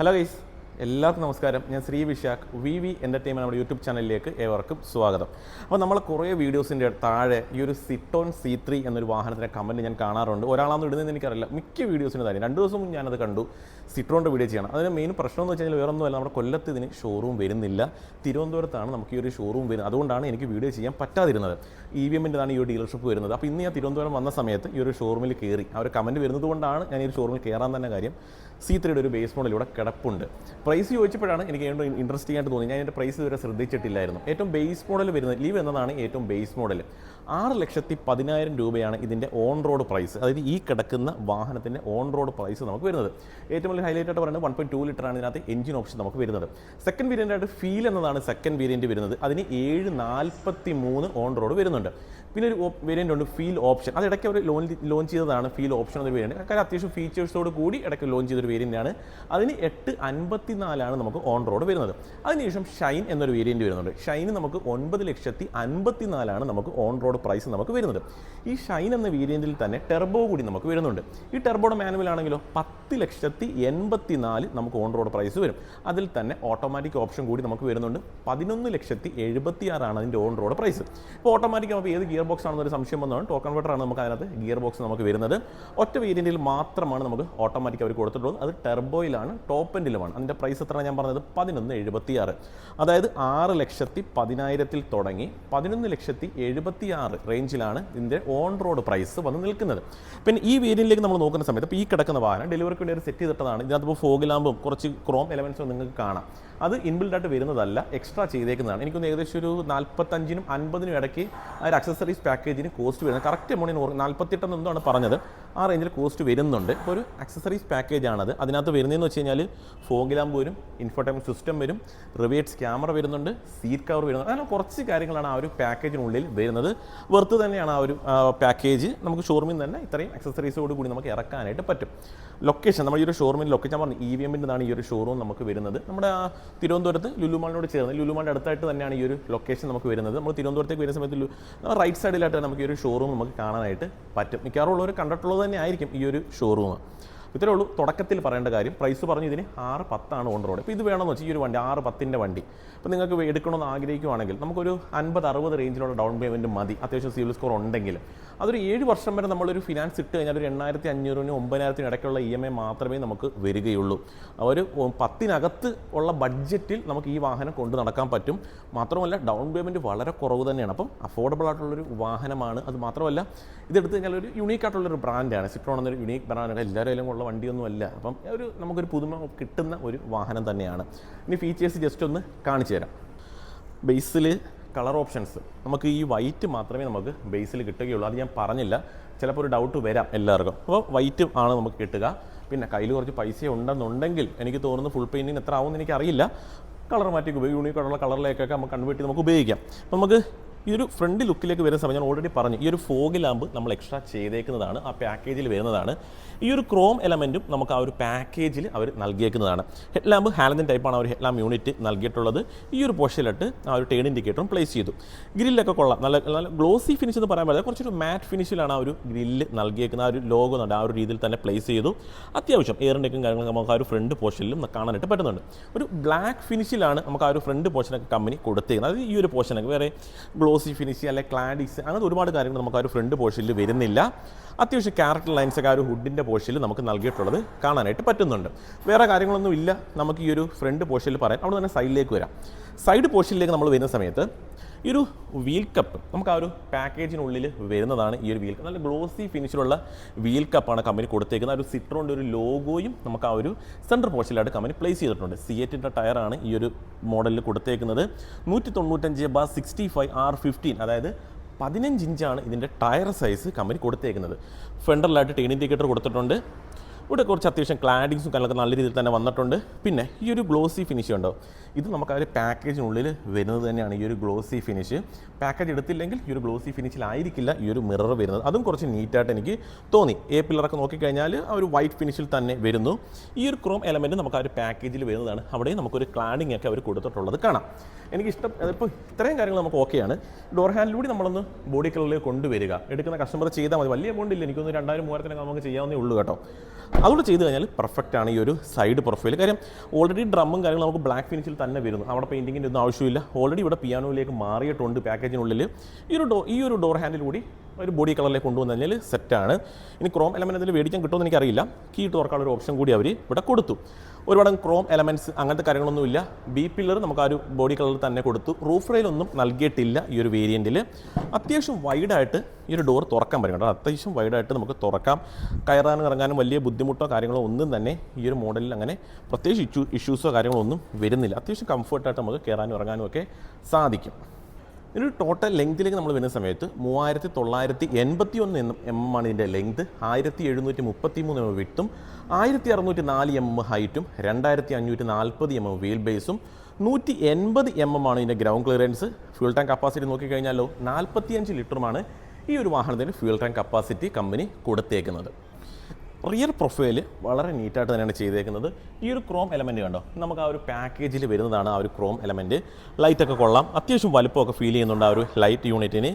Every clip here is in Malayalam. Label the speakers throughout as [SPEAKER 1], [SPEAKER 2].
[SPEAKER 1] ഹലോ ഗൈസ് എല്ലാവർക്കും നമസ്കാരം. ഞാൻ Shri Vishakh. V V entertainment നമ്മുടെ യൂട്യൂബ് ചാനലിലേക്ക് ഏവർക്കും സ്വാഗതം. അപ്പോൾ നമ്മൾ കുറേ വീഡിയോസിന്റെ താഴെ ഈ ഒരു സിറ്റോൺ സി ത്രീ എന്നൊരു വാഹനത്തിന്റെ കമന്റ് ഞാൻ കാണാറുണ്ട്. ഒരാളാണെന്ന് ഇടുന്നതെന്ന് എനിക്കറിയില്ല. മിക്ക വീഡിയോസിന്റെ തന്നെ രണ്ട് ദിവസം മുമ്പ് ഞാനത് കണ്ടു. സിട്രോണിന്റെ വീഡിയോ ചെയ്യണം. അതിന് മെയിൻ പ്രശ്നം എന്ന് വെച്ച് കഴിഞ്ഞാൽ വേറെ ഒന്നുമല്ല നമ്മുടെ കൊല്ലത്ത് ഇതിന് ഷോറൂം വരുന്നില്ല. തിരുവനന്തപുരത്താണ് നമുക്ക് ഈ ഒരു ഷോറൂം വരുന്നത്. അതുകൊണ്ടാണ് എനിക്ക് വീഡിയോ ചെയ്യാൻ പറ്റാതിരുന്നത്. ഇ വി എമ്മിന്റെതാണ് ഈ ഒരു ഡീലർഷിപ്പ് വരുന്നത്. അപ്പോൾ ഇന്ന് ഞാൻ തിരുവനന്തപുരം വന്ന സമയത്ത് ഈ ഒരു ഷോറൂമിൽ കയറി ആ ഒരു കമന്റ് വരുന്നത് കൊണ്ടാണ് ഞാൻ ഈ ഒരു ഷോറൂമിൽ കയറാൻ തന്നെ കാര്യം. സി ത്രീയുടെ ഒരു ബേസ് മോഡൽ ഇവിടെ കിടപ്പുണ്ട്. പ്രൈസ് ചോദിച്ചപ്പോഴാണ് എനിക്ക് ഏറ്റവും ഇൻട്രസ്റ്റിംഗ് ആയിട്ട് തോന്നി ഞാൻ എന്റെ പ്രൈസ് ഇതുവരെ ശ്രദ്ധിച്ചിട്ടില്ലായിരുന്നു. ഏറ്റവും ബേസ് മോഡൽ വരുന്നത് ലീവ് എന്നതാണ് ഏറ്റവും ബേസ് മോഡൽ ആറ് ലക്ഷത്തി പതിനായിരം രൂപയാണ് ഇതിന്റെ ഓൺ റോഡ് പ്രൈസ്. അതായത് ഈ കിടക്കുന്ന വാഹനത്തിന്റെ ഓൺ റോഡ് പ്രൈസ് നമുക്ക് വരുന്നത്. ഏറ്റവും വലിയ ഹൈലൈറ്റ് ആയിട്ട് പറയുന്നത് വൺ പോയിന്റ് ടു ലിറ്റർ ആണ് ഇതിനകത്ത് എഞ്ചിൻ ഓപ്ഷൻ നമുക്ക് വരുന്നത്. സെക്കൻഡ് വേരിയന്റ് ആയിട്ട് ഫീൽ എന്നതാണ് സെക്കൻഡ് വേരിയന്റ് വരുന്നത്. അതിന് ഏഴ് നാൽപ്പത്തി മൂന്ന് ഓൺ റോഡ് വരുന്നുണ്ട്. പിന്നെ ഒരു വേരിയന്റ് ഉണ്ട് ഫീൽ ഓപ്ഷൻ അത് ഇടയ്ക്ക് അവർ ലോഞ്ച് ലോഞ്ച് ചെയ്തതാണ് ഫീൽ ഓപ്ഷൻ എന്നൊരു വേരിയന്റ് കാര്യം അത്യാവശ്യം ഫീച്ചേഴ്സോട് കൂടി ഇടയ്ക്ക് ലോഞ്ച് ചെയ്തൊരു വേരിയന്റ് ആണ്. അതിന് എട്ട് അൻപത്തി നാലാണ് നമുക്ക് ഓൺ റോഡ് വരുന്നത്. അതിനുശേഷം ഷൈൻ എന്നൊരു വേരിയന്റ് വരുന്നുണ്ട്. ഷൈന് നമുക്ക് ഒൻപത് ലക്ഷത്തി അൻപത്തി നാലാണ് നമുക്ക് ഓൺ റോഡ് പ്രൈസ് നമുക്ക് വരുന്നത് ഈ ഷൈൻ എന്ന വേരിയന്റിൽ തന്നെ ടെർബോ കൂടി നമുക്ക് വരുന്നുണ്ട്. ഈ ടെർബോയുടെ മാനുവൽ ആണെങ്കിലോ പത്ത് ലക്ഷത്തി എൺപത്തി നാല് നമുക്ക് ഓൺ റോഡ് പ്രൈസ് വരും. അതിൽ തന്നെ ഓട്ടോമാറ്റിക് ഓപ്ഷൻ കൂടി നമുക്ക് വരുന്നുണ്ട്. പതിനൊന്ന് ലക്ഷത്തി എഴുപത്തി ആറാണ് അതിന്റെ ഓൺ റോഡ് പ്രൈസ് ഇപ്പോൾ ഓട്ടോമാറ്റിക് നമുക്ക് ഏത് ഗിയർ ബോക്സ് ആണെന്നൊരു സംശയം വന്നതാണ് ടോക്കൺ ആണ് നമുക്ക് അതിനകത്ത് ഗിയർ ബോക്സ് നമുക്ക് വരുന്നത്. ഒറ്റ വേരിയന്റിൽ മാത്രമാണ് നമുക്ക് ഓട്ടോമാറ്റിക് അവർ കൊടുത്തിട്ടുള്ളത്. അത് ടെർബോയിലാണ് ടോപ്പ് എൻഡിലുമാണ് അതിന്റെ പ്രൈസ് എത്ര ഞാൻ പറഞ്ഞത്? പതിനൊന്ന് എഴുപത്തി ആറ് അതായത് ആറ് ലക്ഷത്തി പതിനായിരത്തിൽ തുടങ്ങി പതിനൊന്ന് ലക്ഷത്തി എഴുപത്തി ആറ് റേഞ്ചിലാണ് ഇതിന്റെ ഓൺ റോഡ് പ്രൈസ് വന്ന് നിൽക്കുന്നത്. പിന്നെ ഈ വേരിയന്റിലേക്ക് നമ്മൾ നോക്കുന്ന സമയത്ത് ഇപ്പോൾ ഈ കിടക്കുന്ന വാഹനം ഡെലിവറിക്ക് വേണ്ടി ഒരു സെറ്റ് ചെയ്തിട്ടതാണ്. ഇതിനകത്ത് ഇപ്പോൾ ഫോഗ് ലാമ്പും കുറച്ച് ക്രോം എലമെൻസും നിങ്ങൾക്ക് കാണാം. അത് ഇൻബിൽഡായിട്ട് വരുന്നതല്ല എക്സ്ട്രാ ചെയ്തേക്കുന്നതാണ്. എനിക്കൊന്ന് ഏകദേശം ഒരു നാൽപ്പത്തഞ്ചിനും അൻപതിനും ഇടയ്ക്ക് ആ ഒരു അക്സസറീസ് പാക്കേജിന് കോസ്റ്റ് വരുന്നത്. കറക്റ്റ് എമൗണ്ടിന് നാൽപ്പത്തെട്ടെന്ന് എന്താണ് പറഞ്ഞത്? ആ റേഞ്ചിൽ കോസ്റ്റ് വരുന്നുണ്ട്. ഇപ്പോൾ ഒരു അക്സസറീസ് പാക്കേജ് ആണത്. അതിനകത്ത് വരുന്നതെന്ന് വെച്ച് കഴിഞ്ഞാൽ ഫോഗ് ലാമ്പ് വരും ഇൻഫോടൈൻമെന്റ് സിസ്റ്റം വരും റിവേറ്റ്സ് ക്യാമറ വരുന്നുണ്ട് സീറ്റ് കവർ വരുന്നുണ്ട് അങ്ങനെ കുറച്ച് കാര്യങ്ങളാണ് ആ ഒരു പാക്കേജിനുള്ളിൽ വരുന്നത്. വെറുത്ത് തന്നെയാണ് ആ ഒരു പാക്കേജ് നമുക്ക് ഷോറൂമിൽ തന്നെ ഇത്രയും അക്സസറീസോട് കൂടി നമുക്ക് ഇറക്കാനായിട്ട് പറ്റും. ലൊക്കേഷൻ നമ്മൾ ഈ ഒരു ഷോറൂമിൽ ലൊക്കേഷൻ പറഞ്ഞു ഇ വി എമ്മിന്റെതാണ് ഈ ഒരു ഷോറൂം നമുക്ക് വരുന്നത്. നമ്മുടെ തിരുവനന്തപുരത്ത് ലുലുമാളിനോട് ചേർന്ന് ലുലുമാളിന്റെ അടുത്തായിട്ട് തന്നെയാണ് ഈ ഒരു ലൊക്കേഷൻ നമുക്ക് വരുന്നത്. നമ്മൾ തിരുവനന്തപുരത്തേക്ക് വരുന്ന സമയത്ത് റൈറ്റ് സൈഡിലായിട്ട് നമുക്ക് ഈ ഒരു ഷോറൂം നമുക്ക് കാണാനായിട്ട് പറ്റും. മിക്കവാറും ഉള്ളവർ കണ്ടിട്ടുള്ളത് തന്നെ ആയിരിക്കും ഈ ഒരു ഷോറൂം ഇത്രേ ഉള്ളൂ. തുടക്കത്തിൽ പറയേണ്ട കാര്യം പ്രൈസ് പറഞ്ഞു ഇതിന് ആറ് പത്താണ് ഓൺ റോഡ് ഇപ്പോൾ ഇത് വേണമെന്ന് വെച്ചാൽ ഈ ഒരു വണ്ടി ആറ് പത്തിന്റെ വണ്ടി. അപ്പോൾ നിങ്ങൾക്ക് എടുക്കണമെന്ന് ആഗ്രഹിക്കുവാണെങ്കിൽ നമുക്കൊരു അൻപത് അറുപത് റേഞ്ചിലുള്ള ഡൗൺ പേയ്മെന്റ് മതി. അത്യാവശ്യം സിവിൽ സ്കോർ ഉണ്ടെങ്കിൽ. അതൊരു ഏഴ് വർഷം വരെ നമ്മളൊരു ഫിനാൻസ് ഇട്ട് കഴിഞ്ഞാൽ ഒരു എണ്ണായിരത്തി അഞ്ഞൂറിനും ഒമ്പതിനായിരത്തിനും ഇടയ്ക്കുള്ള ഇ എം ഐ മാത്രമേ നമുക്ക് വരികയുള്ളൂ. ഒരു പത്തിനകത്ത് ഉള്ള ബഡ്ജറ്റിൽ നമുക്ക് ഈ വാഹനം കൊണ്ട് നടക്കാൻ പറ്റും. മാത്രമല്ല ഡൗൺ പേയ്മെന്റ് വളരെ കുറവ് തന്നെയാണ്. അപ്പം അഫോർഡബിൾ ആയിട്ടുള്ളൊരു വാഹനമാണ്. അത് മാത്രമല്ല ഇതെടുത്ത് കഴിഞ്ഞാൽ ഒരു യുണീക്ക് ആയിട്ടുള്ളൊരു ബ്രാൻഡാണ് സിട്രോൺ എന്നൊരു യുണീക്ക് ബ്രാൻഡാണ് എല്ലാവരും ഉള്ള വണ്ടിയൊന്നും അല്ല അപ്പം ഒരു നമുക്കൊരു പുതുമ കിട്ടുന്ന ഒരു വാഹനം തന്നെയാണ്. ഇനി ഫീച്ചേഴ്സ് ജസ്റ്റ് ഒന്ന് കാണിച്ചു തരാം. ബേസിൽ കളർ ഓപ്ഷൻസ് നമുക്ക് ഈ വൈറ്റ് മാത്രമേ നമുക്ക് ബേസിൽ കിട്ടുകയുള്ളൂ. അത് ഞാൻ പറഞ്ഞില്ല. ചിലപ്പോൾ ഒരു ഡൗട്ട് വരാം എല്ലാവർക്കും. അപ്പോൾ വൈറ്റ് ആണ് നമുക്ക് കിട്ടുക. പിന്നെ കയ്യിൽ കുറച്ച് പൈസ ഉണ്ടെന്നുണ്ടെങ്കിൽ എനിക്ക് തോന്നുന്നു ഫുൾ പെയിന്റിങ് എത്ര ആവുമെന്ന് എനിക്കറിയില്ല. കളർ മാറ്റി ഉപയോഗിക്കും. യൂണിക്കോടുള്ള കളറിലേക്കൊക്കെ നമുക്ക് കൺവേർട്ട് ചെയ്ത് നമുക്ക് ഉപയോഗിക്കാം. അപ്പോൾ നമുക്ക് ഈ ഒരു ഫ്രണ്ട് ലുക്കിലേക്ക് വരുന്ന സമയം ഞാൻ ഓൾറെഡി പറഞ്ഞു. ഈ ഒരു ഫോഗ് ലാമ്പ് നമ്മൾ എക്സ്ട്രാ ചെയ്തേക്കുന്നതാണ് ആ പാക്കേജിൽ വരുന്നതാണ്. ഈ ഒരു ക്രോം എലമെന്റും നമുക്ക് ആ ഒരു പാക്കേജിൽ അവർ നൽകിയേക്കുന്നതാണ്. ഹെഡ് ലാമ്പ് ഹാലജൻ ടൈപ്പാണ് ഒരു ഹെഡ് ലാമ്പ് യൂണിറ്റ് നൽകിയിട്ടുള്ളത്. ഈ ഒരു പോർഷനിലിട്ട് ആ ഒരു ടേൺ ഇൻഡിക്കേറ്ററും പ്ലേസ് ചെയ്തു. ഗ്രില്ലൊക്കെ കൊള്ളാം. നല്ല നല്ല ഗ്ലോസി ഫിനിഷ് എന്ന് പറയാൻ പറ്റില്ല. കുറച്ചൊരു മാറ്റ് ഫിനിഷിലാണ് ആ ഒരു ഗ്രില്ല് നൽകിയേക്കുന്നത്. ആ ഒരു ലോഗോ ഉണ്ട് ആ ഒരു രീതിയിൽ തന്നെ പ്ലേസ് ചെയ്തു. അത്യാവശ്യം എയറിന്റെയും കാര്യങ്ങളും നമുക്ക് ആ ഒരു ഫ്രണ്ട് പോർഷനിലും കാണാനായിട്ട് പറ്റുന്നുണ്ട്. ഒരു ബ്ലാക്ക് ഫിനിഷിലാണ് നമുക്ക് ആ ഒരു ഫ്രണ്ട് പോർഷനൊക്കെ കമ്പനി കൊടുത്തേക്കുന്നത്. അത് ഈ ഒരു പോർഷനൊക്കെ വേറെ ഗ്ലോസി ഫിനിഷ് അല്ലെ ക്ലാഡിക്സ് അങ്ങനത്തെ ഒരുപാട് കാര്യങ്ങൾ നമുക്ക് ആ ഒരു ഫ്രണ്ട് പോർഷനിൽ വരുന്നില്ല. അത്യാവശ്യം ക്യാരക്ടർ ലൈൻസ് ഒക്കെ ആ ഒരു ഹുഡിന്റെ പോർഷനിൽ നമുക്ക് നൽകിയിട്ടുള്ളത് കാണാനായിട്ട് പറ്റുന്നുണ്ട്. വേറെ കാര്യങ്ങളൊന്നും ഇല്ല. നമുക്ക് ഈ ഒരു ഫ്രണ്ട് പോർഷനിൽ പറയാം അവിടെ തന്നെ സൈഡിലേക്ക് വരാം. സൈഡ് പോർഷനിലേക്ക് നമ്മൾ വരുന്ന സമയത്ത് ഈ ഒരു വീൽ കപ്പ് നമുക്ക് ആ ഒരു പാക്കേജിനുള്ളിൽ വരുന്നതാണ് ഈ ഒരു വീൽ കപ്പ് നല്ല ഗ്ലോസി ഫിനിഷിലുള്ള വീൽ കപ്പാണ് കമ്പനി കൊടുത്തേക്കുന്നത്. ആ ഒരു സിട്രോന്റെ ഒരു ലോഗോയും നമുക്ക് ആ ഒരു സെന്റർ പോർഷനിലായിട്ട് കമ്പനി പ്ലേസ് ചെയ്തിട്ടുണ്ട്. സി എറ്റിന്റെ ടയറാണ് ഈ ഒരു മോഡലിൽ കൊടുത്തേക്കുന്നത്. നൂറ്റി തൊണ്ണൂറ്റഞ്ച് ബാ സിക്സ്റ്റി ഫൈവ് ആർ ഫിഫ്റ്റീൻ അതായത് പതിനഞ്ച് ഇഞ്ചാണ് ഇതിന്റെ ടയർ സൈസ് കമ്പനി കൊടുത്തേക്കുന്നത്. ഫ്രണ്ടറിലായിട്ട് ടേൺ ഇൻഡിക്കേറ്റർ കൊടുത്തിട്ടുണ്ട്. ഇവിടെ കുറച്ച് അത്യാവശ്യം ക്ലാഡിങ്സും കാര്യങ്ങളൊക്കെ നല്ല രീതിയിൽ തന്നെ വന്നിട്ടുണ്ട്. പിന്നെ ഈ ഒരു ഗ്ലോസി ഫിനിഷ് ഉണ്ടോ ഇത് നമുക്ക് ആ ഒരു പാക്കേജിനുള്ളിൽ വരുന്നത് തന്നെയാണ് ഈ ഒരു ഗ്ലോസി ഫിനിഷ് പാക്കേജ് എടുത്തില്ലെങ്കിൽ ഈ ഒരു ഗ്ലോസി ഫിനിഷിലായിരിക്കില്ല ഈ ഒരു മിറർ വരുന്നത്. അതും കുറച്ച് നീറ്റായിട്ട് എനിക്ക് തോന്നി. എ പില്ലറൊക്കെ നോക്കിക്കഴിഞ്ഞാൽ ആ ഒരു വൈറ്റ് ഫിനിഷിൽ തന്നെ വരുന്നു. ഈ ഒരു ക്രോം എലമെന്റ് നമുക്ക് ആ ഒരു പാക്കേജിൽ വരുന്നതാണ്. അവിടെ നമുക്കൊരു ക്ലാഡിംഗ് ഒക്കെ അവർ കൊടുത്തിട്ടുള്ളത് കാണാം. എനിക്ക് ഇഷ്ടം ഇപ്പോൾ ഇത്രയും കാര്യങ്ങൾ നമുക്ക് ഓക്കെയാണ് ഡോർ ഹാൻഡിലൂടെ നമ്മളൊന്ന് ബോഡി കളറിലേക്ക് കൊണ്ടുവരിക. എടുക്കുന്ന കസ്റ്റമർ ചെയ്താൽ മതി. വലിയ എമൗണ്ട് ഇല്ല. എനിക്കൊന്ന് രണ്ടായിരം മൂവായിരത്തിനൊക്കെ നമുക്ക് ചെയ്യാവുന്നേ ഉള്ളൂ കേട്ടോ. അതുകൂടെ ചെയ്ത് കഴിഞ്ഞാൽ പെർഫെക്റ്റ് ആണ് ഈ ഒരു സൈഡ് പ്രൊഫൈൽ കാര്യം ഓൾറെഡി ഡ്രമ്മും കാര്യങ്ങളും നമുക്ക് ബ്ലാക്ക് ഫിനിഷിൽ തന്നെ വരുന്നു. അവിടെ പെയിന്റിങ്ങിന്റെ ഒന്നും ആവശ്യമില്ല. ഓൾറെഡി ഇവിടെ പിയാനോയിലേക്ക് മാറിയിട്ടുണ്ട് പാക്കേജിനുള്ളിൽ ഈ ഒരു ഡോ ഈ ഒരു ഡോർ ഹാൻഡിൽ കൂടി ഒരു ബോഡി കളറിലേക്ക് കൊണ്ടുവന്നു കഴിഞ്ഞാൽ സെറ്റാണ് ഇനി ക്രോം എലമെന്റ് അതിൽ മേടിക്കാൻ കിട്ടുമെന്ന് എനിക്കറിയില്ല. കീ ഇട്ട് തുറക്കാനുള്ള ഒരു ഓപ്ഷൻ കൂടി അവർ ഇവിടെ കൊടുത്തു. ഒരുപാട് ക്രോം എലമെന്റ്സ് അങ്ങനത്തെ കാര്യങ്ങളൊന്നുമില്ല ബി പില്ലർ നമുക്ക് ആ ഒരു ബോഡി കളർ തന്നെ കൊടുത്തു. റൂഫ് റെയിലൊന്നും നൽകിയിട്ടില്ല ഈ ഒരു വേരിയന്റിൽ അത്യാവശ്യം വൈഡായിട്ട് ഈ ഒരു ഡോർ തുറക്കാൻ പറ്റും കേട്ടോ. അത്യാവശ്യം വൈഡായിട്ട് നമുക്ക് തുറക്കാം. കയറാനും ഇറങ്ങാനും വലിയ ബുദ്ധിമുട്ടോ കാര്യങ്ങളോ ഒന്നും തന്നെ ഈ ഒരു മോഡലിൽ അങ്ങനെ പ്രത്യേകിച്ച് ഇഷ്യൂ ഇഷ്യൂസോ കാര്യങ്ങളോ ഒന്നും വരുന്നില്ല. അത്യാവശ്യം കംഫർട്ടായിട്ട് നമുക്ക് കയറാനും ഇറങ്ങാനും ഒക്കെ സാധിക്കും. ഇതിന് ടോട്ടൽ ലെങ്തിലേക്ക് നമ്മൾ വരുന്ന സമയത്ത് മൂവായിരത്തി തൊള്ളായിരത്തി എൺപത്തി ഒന്ന് എം എം ആണ് ഇതിന്റെ ലെങ്ത് ആയിരത്തി എഴുന്നൂറ്റി മുപ്പത്തി മൂന്ന് എം വിട്ടും ആയിരത്തി അറുന്നൂറ്റി നാല് എം എം ഹൈറ്റും രണ്ടായിരത്തി അഞ്ഞൂറ്റി നാൽപ്പത് എം എം വീൽ ബേസും നൂറ്റി എൺപത് എം എം ആണ് ഇതിന്റെ ground clearance fuel tank capacity നോക്കിക്കഴിഞ്ഞാലോ നാൽപ്പത്തിയഞ്ച് ലിറ്ററുമാണ് ഈ ഒരു വാഹനത്തിന് ഫ്യൂൾ ടാങ്ക് കപ്പാസിറ്റി കമ്പനി കൊടുത്തേക്കുന്നത്. റിയൽ പ്രൊഫൈൽ വളരെ നീറ്റായിട്ട് തന്നെയാണ് ചെയ്തേക്കുന്നത്. ഈ ഒരു ക്രോം എലമെന്റ് കണ്ടോ? നമുക്ക് ആ ഒരു പാക്കേജിൽ വരുന്നതാണ് ആ ഒരു ക്രോം എലമെന്റ് ലൈറ്റൊക്കെ കൊള്ളാം. അത്യാവശ്യം വലുപ്പമൊക്കെ ഫീൽ ചെയ്യുന്നുണ്ട് ആ ഒരു ലൈറ്റ് യൂണിറ്റിന്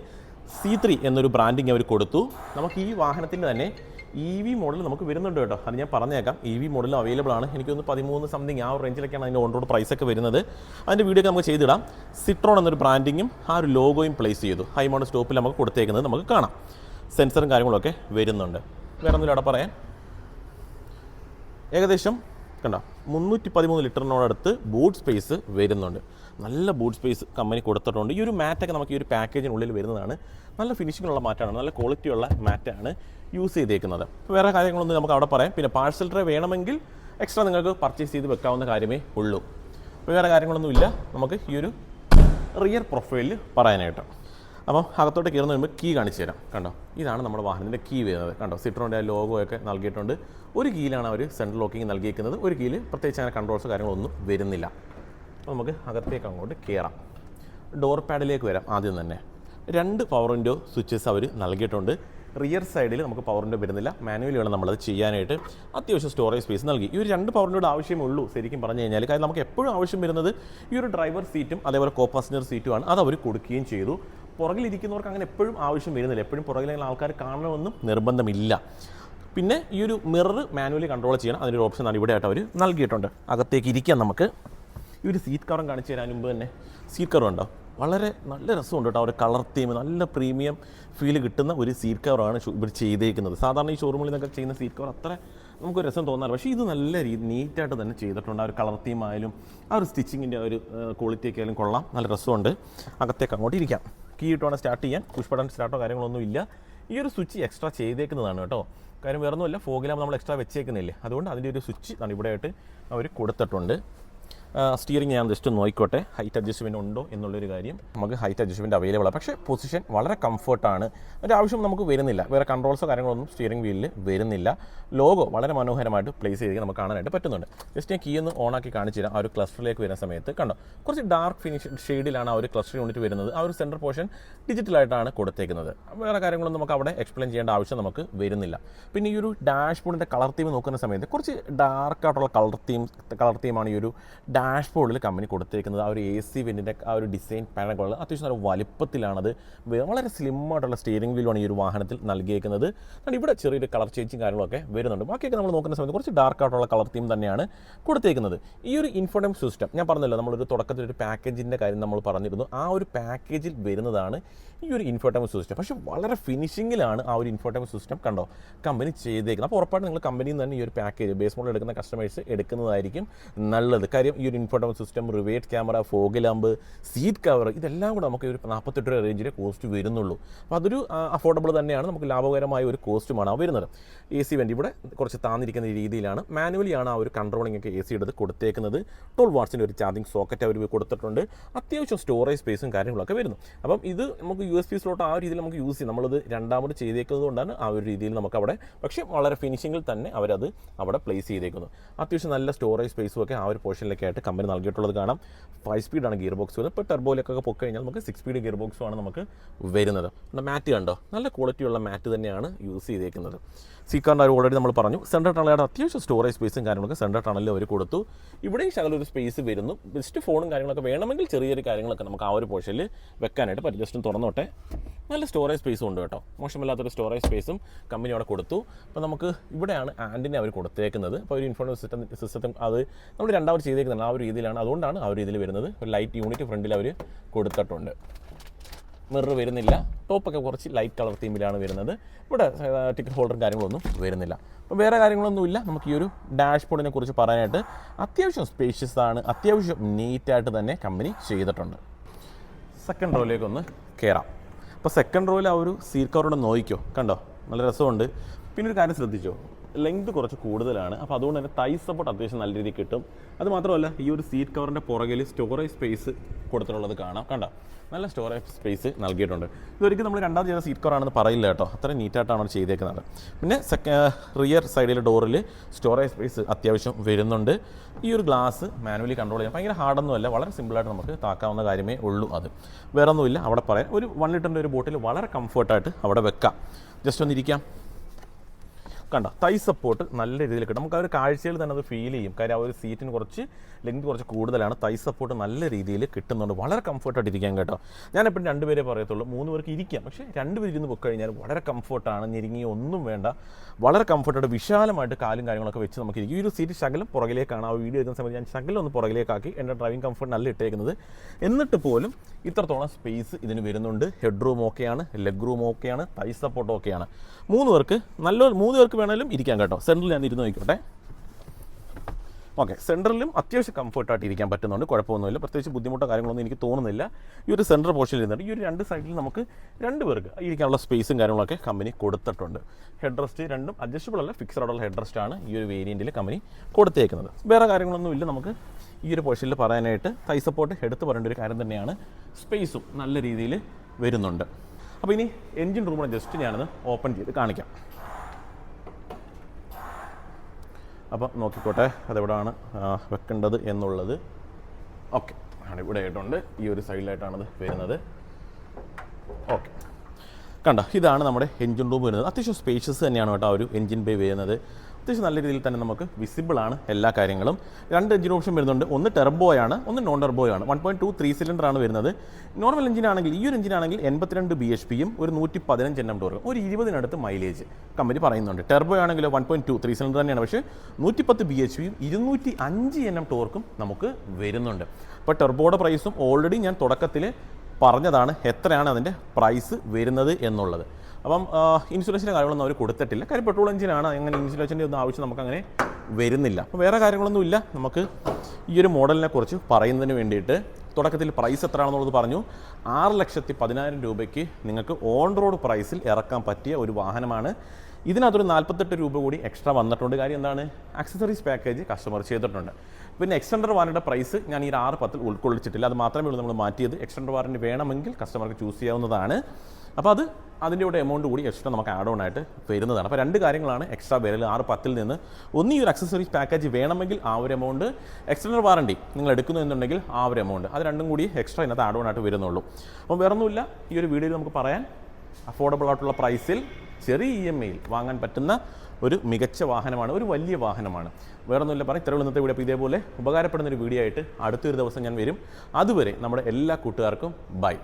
[SPEAKER 1] സി ത്രീ എന്നൊരു ബ്രാൻഡിങ് അവർ കൊടുത്തു. നമുക്ക് ഈ വാഹനത്തിന്റെ തന്നെ ഇ വി മോഡൽ നമുക്ക് വരുന്നുണ്ട് കേട്ടോ. അത് ഞാൻ പറഞ്ഞേക്കാം. ഇ വി മോഡൽ അവൈലബിൾ ആണ്. എനിക്കൊന്ന് പതിമൂന്ന് സംതിങ് ആ ഒരു റേഞ്ചിലൊക്കെയാണ് അതിന്റെ ഓൺ റോഡ് പ്രൈസ് ഒക്കെ വരുന്നത്. അതിന്റെ വീഡിയോ ഒക്കെ നമുക്ക് ചെയ്തിടാം. സിട്രോൺ എന്നൊരു ബ്രാൻഡിങ്ങും ആ ഒരു ലോഗോയും പ്ലേസ് ചെയ്തു. ഹൈ മോഡൽ സ്റ്റോപ്പിൽ നമുക്ക് കൊടുത്തേക്കുന്നത് നമുക്ക് കാണാം. സെൻസറും കാര്യങ്ങളൊക്കെ വരുന്നുണ്ട്. വേറെ ഒന്നും അവിടെ പറയാൻ? ഏകദേശം കണ്ട മുന്നൂറ്റി പതിമൂന്ന് ലിറ്ററിനോടടുത്ത് ബൂട്ട് സ്പേസ് വരുന്നുണ്ട്. നല്ല ബൂട്ട് സ്പേസ് കമ്പനി കൊടുത്തിട്ടുണ്ട്. ഈ ഒരു മാറ്റൊക്കെ നമുക്ക് ഈ ഒരു പാക്കേജിനുള്ളിൽ വരുന്നതാണ്. നല്ല ഫിനിഷിങ്ങുള്ള മാറ്റാണ് നല്ല ക്വാളിറ്റി ഉള്ള മാറ്റാണ് യൂസ് ചെയ്തേക്കുന്നത്. വേറെ കാര്യങ്ങളൊന്നും നമുക്ക് അവിടെ പറയാം. പിന്നെ പാഴ്സൽ ട്രേ വേണമെങ്കിൽ എക്സ്ട്രാ നിങ്ങൾക്ക് പർച്ചേസ് ചെയ്ത് വെക്കാവുന്ന കാര്യമേ ഉള്ളൂ. വേറെ കാര്യങ്ങളൊന്നുമില്ല. നമുക്ക് ഈ ഒരു റിയർ പ്രൊഫൈലിൽ പറയാനായിട്ട്. അപ്പം അകത്തോട്ട് കയറുന്ന വരുമ്പോൾ കീ കാണിച്ചു തരാം. കണ്ടോ? ഇതാണ് നമ്മുടെ വാഹനത്തിന്റെ കീ വരുന്നത്. കണ്ടോ? സിട്രോന്റെ ലോഗോ ഒക്കെ നൽകിയിട്ടുണ്ട്. ഒരു കീയിലാണ് അവർ സെൻട്രൽ ലോക്കിംഗ് നൽകിയിരിക്കുന്നത്. ഒരു കീയിൽ പ്രത്യേകിച്ച് അങ്ങനെ കൺട്രോൾസ് കാര്യങ്ങളൊന്നും വരുന്നില്ല. അപ്പോൾ നമുക്ക് അകത്തേക്ക് അങ്ങോട്ട് കയറാം. ഡോർ പാഡിലേക്ക് വരാം ആദ്യം തന്നെ. രണ്ട് പവർ സ്വിച്ചസ് അവർ നൽകിയിട്ടുണ്ട്. റിയർ സൈഡിൽ നമുക്ക് പവർ വിൻഡോ വരുന്നില്ല. മാനുവലി വേണം നമ്മളത് ചെയ്യാനായിട്ട്. അത്യാവശ്യം സ്റ്റോറേജ് സ്പേസ് നൽകി. ഈ ഒരു രണ്ട് പവർ വിൻഡോയുടെ ആവശ്യമേ ഉള്ളൂ ശരിക്കും പറഞ്ഞു കഴിഞ്ഞാൽ കാരണം നമുക്ക് എപ്പോഴും ആവശ്യം വരുന്നത് ഈ ഒരു ഡ്രൈവർ സീറ്റും അതേപോലെ കോ പാസഞ്ചർ സീറ്റുമാണ് അത് അവർ കൊടുക്കുകയും ചെയ്തു. പുറകിലിരിക്കുന്നവർക്ക് അങ്ങനെ എപ്പോഴും ആവശ്യം വരുന്നില്ല. എപ്പോഴും പുറകിലുള്ള ആൾക്കാർ കാണണമെന്നും നിർബന്ധമില്ല. പിന്നെ ഈ ഒരു മിറർ മാനുവലി കൺട്രോൾ ചെയ്യണം. അതിനൊരു ഓപ്ഷൻ ആണ് ഇവിടെ ആയിട്ട് അവർ നൽകിയിട്ടുണ്ട്. അകത്തേക്ക് ഇരിക്കാം നമുക്ക്. ഈ ഒരു സീറ്റ് കവറും കാണിച്ചു തരാൻ മുമ്പ് തന്നെ സീറ്റ് കവർ ഉണ്ടോ വളരെ നല്ല രസമുണ്ട് കേട്ടോ. ഒരു കളർ തീം നല്ല പ്രീമിയം ഫീൽ കിട്ടുന്ന ഒരു സീറ്റ് കവറാണ് ഇവർ ചെയ്തേക്കുന്നത്. സാധാരണ ഈ ഷോറൂമിൽ നിന്നൊക്കെ ചെയ്യുന്ന സീറ്റ് കവർ അത്ര നമുക്ക് രസം തോന്നാറ് പക്ഷേ ഇത് നല്ല രീതി നീറ്റായിട്ട് തന്നെ ചെയ്തിട്ടുണ്ട്. ആ ഒരു കളർ തീം ആയാലും ആ ഒരു സ്റ്റിച്ചിങ്ങിന്റെ ഒരു ക്വാളിറ്റിയൊക്കെ ആയാലും കൊള്ളാം. നല്ല രസമുണ്ട്. അകത്തേക്ക് അങ്ങോട്ട് ഇരിക്കാം. കീ ഇട്ടുവേണം സ്റ്റാർട്ട് ചെയ്യാൻ പുഷ് ബട്ടൺ സ്റ്റാർട്ടോ കാര്യങ്ങളൊന്നും ഇല്ല. ഈ ഒരു സ്വിച്ച് എക്സ്ട്രാ ചെയ്തേക്കുന്നതാണ് കേട്ടോ. കാര്യം വേറൊന്നുമല്ല ഫോഗിലാകുമ്പോൾ നമ്മൾ എക്സ്ട്രാ വെച്ചേക്കുന്നില്ലേ? അതുകൊണ്ട് അതിന്റെ ഒരു സ്വിച്ച് ഇവിടെ ആയിട്ട് അവർ കൊടുത്തിട്ടുണ്ട്. സ്റ്റിയറിംഗ് ഞാൻ ജസ്റ്റ് നോക്കിക്കോട്ടെ ഹൈറ്റ് അഡ്ജസ്റ്റ്മെന്റ് ഉണ്ടോ എന്നുള്ളൊരു കാര്യം നമുക്ക് ഹൈറ്റ് അഡ്ജസ്റ്റ്മെന്റ് അവൈലബിൾ ആണ് പക്ഷേ പൊസിഷൻ വളരെ കംഫർട്ടാണ് ഒരു ആവശ്യം നമുക്ക് വരുന്നില്ല. വേറെ കൺട്രോൾസോ കാര്യങ്ങളൊന്നും സ്റ്റിയറിംഗ് വീലിൽ വരുന്നില്ല. ലോഗോ വളരെ മനോഹരമായിട്ട് പ്ലേസ് ചെയ്ത് നമുക്ക് കാണാനായിട്ട് പറ്റുന്നുണ്ട്. ജസ്റ്റ് ഞാൻ കീ ഒന്ന് ഓണാക്കി കാണിച്ചു തരാം. ആ ഒരു ക്ലസ്റ്ററിലേക്ക് വരുന്ന സമയത്ത് കണ്ടോ? കുറച്ച് ഡാർക്ക് ഫിനിഷ് ഷെയ്ഡിലാണ് ആ ഒരു ക്ലസ്റ്റർ യൂണിറ്റ് വരുന്നത്. ആ ഒരു സെന്റർ പോർഷൻ ഡിജിറ്റലായിട്ടാണ് കൊടുത്തേക്കുന്നത്. വേറെ കാര്യങ്ങളൊന്നും നമുക്ക് അവിടെ എക്സ്പ്ലെയിൻ ചെയ്യേണ്ട ആവശ്യം നമുക്ക് വരുന്നില്ല. പിന്നെ ഈ ഒരു ഡാഷ് ബോർഡിന്റെ കളർ തീം നോക്കുന്ന സമയത്ത് കുറച്ച് ഡാർക്ക് ആയിട്ടുള്ള കളർ തീം കളർ തീമാണ് ഈ ഒരു ബോർഡിൽ കമ്പനി കൊടുത്തേക്കുന്നത് ആ ഒരു എ സി വെന്റിന്റെ ആ ഒരു ഡിസൈൻ പാനലുകൾ അത്യാവശ്യം നല്ല വലുപ്പത്തിലാണത്. വളരെ സ്ലിം ആയിട്ടുള്ള സ്റ്റിയറിംഗ് വീലുമാണ് ഈ ഒരു വാഹനത്തിൽ നൽകിയേക്കുന്നത്. കാരണം ഇവിടെ ചെറിയൊരു കളർ ചേഞ്ചും കാര്യങ്ങളൊക്കെ വരുന്നുണ്ട്. ബാക്കിയൊക്കെ നമ്മൾ നോക്കുന്ന സമയത്ത് കുറച്ച് ഡാർക്ക് ആയിട്ടുള്ള കളർ തീം തന്നെയാണ് കൊടുത്തേക്കുന്നത്. ഈ ഒരു ഇൻഫോർട്ടം സിസ്റ്റം ഞാൻ പറഞ്ഞല്ലോ നമ്മളൊരു തുടക്കത്തിൽ ഒരു പാക്കേജിന്റെ കാര്യം നമ്മൾ പറഞ്ഞിരുന്നു. ആ ഒരു പാക്കേജിൽ വരുന്നതാണ് ഈ ഒരു ഇൻഫോർട്ടൈൻമെന്റ് സിസ്റ്റം പക്ഷേ വളരെ ഫിനിഷിങ്ങിലാണ് ആ ഒരു ഇൻഫോർട്ടൈൻമെന്റ് സിസ്റ്റം കണ്ടോ? കമ്പനി ചെയ്തേക്കുന്നത്. അപ്പോൾ ഉറപ്പായിട്ടും നിങ്ങൾ കമ്പനിയിൽ നിന്ന് തന്നെ ഈ ഒരു പാക്കേജ് ബേസ് മോഡൽ എടുക്കുന്ന കസ്റ്റമേഴ്സ് എടുക്കുന്നതായിരിക്കും നല്ലത്. കാര്യം ഒരു infotainment system reverse camera fog lamp seat cover ഇതെല്ലാം കൂടെ നമുക്ക് ഒരു നാൽപ്പത്തെട്ട് രൂപ റേഞ്ചിലെ കോസ്റ്റ് വരുന്നുള്ളൂ. അപ്പോൾ അതൊരു അഫോർഡബിൾ തന്നെയാണ്. നമുക്ക് ലാഭകരമായ ഒരു കോസ്റ്റുമാണ് ആ വരുന്നത്. എ സി വേണ്ടി ഇവിടെ കുറച്ച് താന്നിരിക്കുന്ന രീതിയിലാണ്. മാനുവലിയാണ് ആ ഒരു കൺട്രോളിംഗ് ഒക്കെ എ സി എടുത്ത് കൊടുത്തേക്കുന്നത്. ട്വൽവ് വാട്സിന്റെ ഒരു ചാർജിങ് സോക്കറ്റ് അവർ കൊടുത്തിട്ടുണ്ട്. അത്യാവശ്യം സ്റ്റോറേജ് സ്പേസും കാര്യങ്ങളൊക്കെ വരുന്നു. അപ്പം ഇത് നമുക്ക് യു എസ് പി സ്ലോട്ട് ആ രീതിയിൽ നമുക്ക് യൂസ് ചെയ്യാം. നമ്മളത് രണ്ടാമത് ചെയ്തേക്കുന്നത് കൊണ്ടാണ് ആ ഒരു രീതിയിൽ നമുക്ക് അവിടെ പക്ഷേ വളരെ ഫിനിഷിങ്ങിൽ തന്നെ അവരത് അവിടെ പ്ലേസ് ചെയ്തേക്കുന്നു അത്യാവശ്യം നല്ല സ്റ്റോറേജ് സ്പേസും ഒക്കെ ആ ഒരു പോർഷനിലൊക്കെ ആയിട്ട് കമ്പനി നൽകിയിട്ടുള്ളത് കാണാം. ഫൈവ് സ്പീഡാണ് ഗിയർ ബോക്സ് വരുന്നത്. ഇപ്പോൾ ടെർബോയിലൊക്കെ പൊക്കി കഴിഞ്ഞാൽ നമുക്ക് സിക്സ് സ്പീഡ് ഗിയർ ബോക്സുമാണ് നമുക്ക് വരുന്നത്. മാറ്റ് കണ്ടോ? നല്ല ക്വാളിറ്റിയുള്ള മാറ്റ് തന്നെയാണ് യൂസ് ചെയ്തേക്കുന്നത്. സീക്കാറിന്റെ ഓൾറെഡി നമ്മൾ പറഞ്ഞു. സെൻട്രൽ ടണലുടെ അത്യാവശ്യം സ്റ്റോറേജ് സ്പേസും കാര്യങ്ങളൊക്കെ സെൻട്രൽ ടണലിൽ അവർ കൊടുത്തു. ഇവിടെയും ശകലം ഒരു സ്പേസ് വരുന്നു. ബെസ്റ്റ് ഫോണും കാര്യങ്ങളൊക്കെ വേണമെങ്കിൽ ചെറിയ ചെറിയ കാര്യങ്ങളൊക്കെ നമുക്ക് ആ ഒരു പോഷനിൽ വെക്കാനായിട്ട് പറ്റും ജസ്റ്റ് തുറന്നോട്ടെ. നല്ല സ്റ്റോറേജ് സ്പേസും ഉണ്ട് കേട്ടോ. മോശമില്ലാത്തൊരു സ്റ്റോറേജ് സ്പേസും കമ്പനി അവിടെ കൊടുത്തു. അപ്പോൾ നമുക്ക് ഇവിടെയാണ് ആന്റിനെ അവർ കൊടുത്തേക്കുന്നത്. അപ്പോൾ ഒരു ഇൻഫോർമേഷൻ സിസ്റ്റം സിസ്റ്റം അത് നമ്മൾ രണ്ടാമത് ചെയ്തേക്കുന്നുണ്ട് ആ ഒരു രീതിയിലാണ്. അതുകൊണ്ടാണ് ആ ഒരു രീതിയിൽ വരുന്നത്. ഒരു ലൈറ്റ് യൂണിറ്റ് ഫ്രണ്ടിൽ അവർ കൊടുത്തിട്ടുണ്ട്. മിറർ വരുന്നില്ല. ടോപ്പൊക്കെ കുറച്ച് ലൈറ്റ് കളർ തീമിലാണ് വരുന്നത്. ഇവിടെ ടിക്കറ്റ് ഹോൾഡറും കാര്യങ്ങളൊന്നും വരുന്നില്ല. അപ്പോൾ വേറെ കാര്യങ്ങളൊന്നുമില്ല. നമുക്ക് ഈ ഒരു ഡാഷ് ബോർഡിനെ കുറിച്ച് പറയാനായിട്ട് അത്യാവശ്യം സ്പേഷ്യസ് ആണ്. അത്യാവശ്യം നീറ്റായിട്ട് തന്നെ കമ്പനി ചെയ്തിട്ടുണ്ട്. സെക്കൻഡ് റോയിലേക്ക് ഒന്ന് കയറാം അപ്പോൾ സെക്കൻഡ് റോയിൽ ആ ഒരു സീറ്റ് കവറോടെ നോക്കിക്കോ കണ്ടോ? നല്ല രസമുണ്ട്. പിന്നെ ഒരു കാര്യം ശ്രദ്ധിച്ചോ? ലെങ്ത് കുറച്ച് കൂടുതലാണ്. അപ്പോൾ അതുകൊണ്ട് തന്നെ തൈ സപ്പോർട്ട് അത്യാവശ്യം നല്ല രീതിയിൽ കിട്ടും. അത് മാത്രമല്ല ഈ ഒരു സീറ്റ് കവറിന്റെ പുറകിൽ സ്റ്റോറേജ് സ്പേസ് കൊടുത്തിട്ടുള്ളത് കാണാം. കണ്ടോ? നല്ല സ്റ്റോറേജ് സ്പേസ് നൽകിയിട്ടുണ്ട്. ഇതൊരിക്കലും നമ്മൾ രണ്ടാമത് ചെയ്ത സീറ്റ് കവറാണെന്ന് പറയില്ല കേട്ടോ. അത്ര നീറ്റായിട്ടാണ് അവർ ചെയ്തേക്കുന്നത്. പിന്നെ റിയർ സൈഡിലെ ഡോറിൽ സ്റ്റോറേജ് സ്പേസ് അത്യാവശ്യം വരുന്നുണ്ട്. ഈ ഒരു ഗ്ലാസ് മാനുവലി കൺട്രോൾ ചെയ്യാൻ ഭയങ്കര ഹാർഡൊന്നുമല്ല വളരെ സിമ്പിളായിട്ട് നമുക്ക് താക്കാവുന്ന കാര്യമേ ഉള്ളൂ അത്. വേറെ ഒന്നുമില്ല അവിടെ പറയാം. ഒരു വൺ ലിറ്ററിന്റെ ഒരു ബോട്ടിൽ വളരെ കംഫർട്ടായിട്ട് അവിടെ വെക്കാം. ജസ്റ്റ് ഒന്ന് ഇരിക്കാം. കണ്ടോ? തൈ സപ്പോർട്ട് നല്ല രീതിയിൽ കിട്ടും. നമുക്ക് ആ ഒരു കാഴ്ചയിൽ തന്നെ അത് ഫീൽ ചെയ്യും. കാര്യം ആ ഒരു സീറ്റിന് കുറച്ച് ലെങ്ത് കുറച്ച് കൂടുതലാണ്. തൈ സപ്പോർട്ട് നല്ല രീതിയിൽ കിട്ടുന്നുണ്ട്. വളരെ കംഫർട്ടായിട്ട് ഇരിക്കാൻ കേട്ടോ. ഞാനെപ്പോഴും രണ്ടുപേരെ പറയത്തുള്ളൂ. മൂന്ന് പേർക്ക് ഇരിക്കാം. പക്ഷേ രണ്ടുപേർ ഇരുന്ന് പോയി കഴിഞ്ഞാൽ വളരെ കംഫർട്ടാണ് ഞെരുങ്ങി ഒന്നും വേണ്ട. വളരെ കംഫർട്ടായിട്ട് വിശാലമായിട്ട് കാലും കാര്യങ്ങളൊക്കെ വെച്ച് നമുക്ക് ഇരിക്കും. ഈ ഒരു സീറ്റ് ശകലം പുറകിലേക്കാണ്. ആ വീഡിയോ എടുക്കുന്ന സമയത്ത് ഞാൻ ശകലം ഒന്ന് പുറകിലേക്കാക്കി എന്റെ ഡ്രൈവിംഗ് കംഫർട്ട് നല്ല ഇട്ടേക്കുന്നത്. എന്നിട്ട് പോലും ഇത്രത്തോളം സ്പേസ് ഇതിന് വരുന്നുണ്ട്. ഹെഡ് റൂം ഓക്കെയാണ് ലെഗ് റൂം ഓക്കെയാണ് തൈ സപ്പോർട്ട് ഓക്കെയാണ് മൂന്ന് പേർക്ക് നല്ല മൂന്ന് പേർക്ക് വേണമെങ്കിലും ഇരിക്കാം കേട്ടോ. സെൻട്രൽ ഞാൻ ഇരുന്ന് നോക്കിക്കോട്ടെ. ഓക്കെ സെന്ററിലും അത്യാവശ്യം കംഫർട്ടായിട്ട് ഇരിക്കാൻ പറ്റുന്നുണ്ട്. കുഴപ്പമൊന്നുമില്ല. പ്രത്യേകിച്ച് ബുദ്ധിമുട്ടോ കാര്യങ്ങളൊന്നും എനിക്ക് തോന്നുന്നില്ല. ഈ ഒരു സെന്റർ പോർഷനിൽ ഇരുന്നിട്ട് ഈ ഒരു രണ്ട് സൈഡിൽ നമുക്ക് രണ്ട് പേർക്ക് ഇരിക്കാനുള്ള സ്പേസും കാര്യങ്ങളൊക്കെ കമ്പനി കൊടുത്തിട്ടുണ്ട്. ഹെഡ് റെസ്റ്റ് രണ്ടും അഡ്ജസ്റ്റബിൾ അല്ല ഫിക്സഡ് ആയിട്ടുള്ള ഹെഡ് റെസ്റ്റ് ആണ് ഈ ഒരു വേരിയന്റിൽ കമ്പനി കൊടുത്തേക്കുന്നത്. വേറെ കാര്യങ്ങളൊന്നും ഇല്ല നമുക്ക് ഈ ഒരു പോർഷനിൽ പറയാനായിട്ട്. തൈ സപ്പോർട്ട് എടുത്ത് പറയേണ്ട ഒരു കാര്യം തന്നെയാണ് സ്പേസും നല്ല രീതിയിൽ വരുന്നുണ്ട്. അപ്പോൾ ഇനി എൻജിൻ റൂമിനെ ജസ്റ്റ് ഞാനത് ഓപ്പൺ ചെയ്ത് കാണിക്കാം. അപ്പം നോക്കിക്കോട്ടെ അതെവിടെയാണ് ആ, വെക്കേണ്ടത് എന്നുള്ളത്. ഓക്കെ ആണ് ഇവിടെ ആയിട്ടുണ്ട്. ഈ ഒരു സൈഡിലായിട്ടാണത് വരുന്നത്. ഓക്കെ. കണ്ട ഇതാണ് നമ്മുടെ എൻജിൻ റൂം വരുന്നത്. അത്യാവശ്യം സ്പേഷ്യസ് തന്നെയാണ് കേട്ടോ ആ ഒരു എൻജിൻ ബേ വരുന്നത്. അത്യാവശ്യം നല്ല രീതിയിൽ തന്നെ നമുക്ക് വിസിബിൾ ആണ് എല്ലാ കാര്യങ്ങളും. രണ്ട് എഞ്ചിൻ ഓപ്ഷൻ വരുന്നുണ്ട്. ഒന്ന് ടെർബോയാണ് ഒന്ന് non ടെർബോയാണ് one point two three cylinder ആണ് വരുന്നത്. നോർമൽ എഞ്ചിൻ ആണെങ്കിൽ ഈ ഒരു എഞ്ചിൻ ആണെങ്കിൽ എൺപത്തിരണ്ട് ബി എച്ച് പിയും ഒരു നൂറ്റി പതിനഞ്ച് എണ്ണം ടോറും ഒരു ഇരുപതിനടുത്ത് മൈലേജ് കമ്പനി പറയുന്നുണ്ട്. ടെർബോ ആണെങ്കിലോ one point two three cylinder തന്നെയാണ്. പക്ഷേ നൂറ്റിപ്പത്ത് ബി എച്ച് പിയും ഇരുന്നൂറ്റി അഞ്ച് എണ്ണം ടോർക്കും നമുക്ക് വരുന്നുണ്ട്. അപ്പോൾ ടെർബോയുടെ പ്രൈസും ഓൾറെഡി ഞാൻ തുടക്കത്തിൽ പറഞ്ഞതാണ് എത്രയാണ് അതിന്റെ പ്രൈസ് വരുന്നത് എന്നുള്ളത്. അപ്പം ഇൻഷുറൻസിന്റെ കാര്യങ്ങളൊന്നും അവർ കൊടുത്തിട്ടില്ല. കാര്യം പെട്രോൾ എഞ്ചിനാണ് അങ്ങനെ ഇൻഷുറൻസിന്റെ ഒന്നും ആവശ്യം നമുക്കങ്ങനെ വരുന്നില്ല. അപ്പോൾ വേറെ കാര്യങ്ങളൊന്നും ഇല്ല. നമുക്ക് ഈ ഒരു മോഡലിനെ കുറിച്ച് പറയുന്നതിന് വേണ്ടിയിട്ട് തുടക്കത്തിൽ പ്രൈസ് എത്രയാണെന്നുള്ളത് പറഞ്ഞു. ആറ് ലക്ഷത്തി പതിനായിരം രൂപയ്ക്ക് നിങ്ങൾക്ക് ഓൺ റോഡ് പ്രൈസിൽ ഇറക്കാൻ പറ്റിയ ഒരു വാഹനമാണ്. ഇതിനകത്തൊരു നാൽപ്പത്തെട്ട് രൂപ കൂടി എക്സ്ട്രാ വന്നിട്ടുണ്ട്. കാര്യം എന്താണ്? ആക്സസറീസ് പാക്കേജ് കസ്റ്റമർ ചെയ്തിട്ടുണ്ട്. പിന്നെ എക്സ്റ്റൻഡർ വാറിന്റെ പ്രൈസ് ഞാൻ ഈ ആറ് പത്തിൽ ഉൾക്കൊള്ളിച്ചിട്ടില്ല. അത് മാത്രമേ ഉള്ളൂ. നമ്മൾ മാറ്റിയത്. എക്സ്റ്റൻഡർ വാറന്റ് വേണമെങ്കിൽ കസ്റ്റമർക്ക് ചൂസ് ചെയ്യാവുന്നതാണ്. അപ്പോൾ അത് അതിന്റെ കൂടെ എമൗണ്ട് കൂടി എക്സ്ട്രാ നമുക്ക് ആഡ് ഓൺ ആയിട്ട് വരുന്നതാണ്. അപ്പോൾ രണ്ട് കാര്യങ്ങളാണ് എക്സ്ട്രാ വരൽ ആറ് പത്തിൽ നിന്ന്. ഒന്ന് ഈ ഒരു അക്സസറീസ് പാക്കേജ് വേണമെങ്കിൽ ആ ഒരു എമൗണ്ട് എക്സ്റ്റൻഡർ വാറണ്ടി നിങ്ങൾ എടുക്കുന്നു എന്നുണ്ടെങ്കിൽ ആ ഒരു എമൗണ്ട് അത് രണ്ടും കൂടി എക്സ്ട്രാ ഇതിനകത്ത് ആഡ് ഓൺ ആയിട്ട് വരുന്നുള്ളൂ. അപ്പോൾ വേറൊന്നുമില്ല. ഈ ഒരു വീഡിയോയിൽ നമുക്ക് പറയാൻ അഫോർഡബിൾ ആയിട്ടുള്ള പ്രൈസിൽ ചെറിയ ഇ എം ഐയിൽ വാങ്ങാൻ പറ്റുന്ന ഒരു മികച്ച വാഹനമാണ് ഒരു വലിയ വാഹനമാണ്. വേറൊന്നുമില്ല. പറയാം ഇത്രയുള്ള ഇന്നത്തെ വീഡിയോ അപ്പോൾ ഇതേപോലെ ഉപകാരപ്പെടുന്ന ഒരു വീഡിയോ ആയിട്ട് അടുത്തൊരു ദിവസം ഞാൻ വരും. അതുവരെ നമ്മുടെ എല്ലാ കൂട്ടുകാർക്കും ബൈ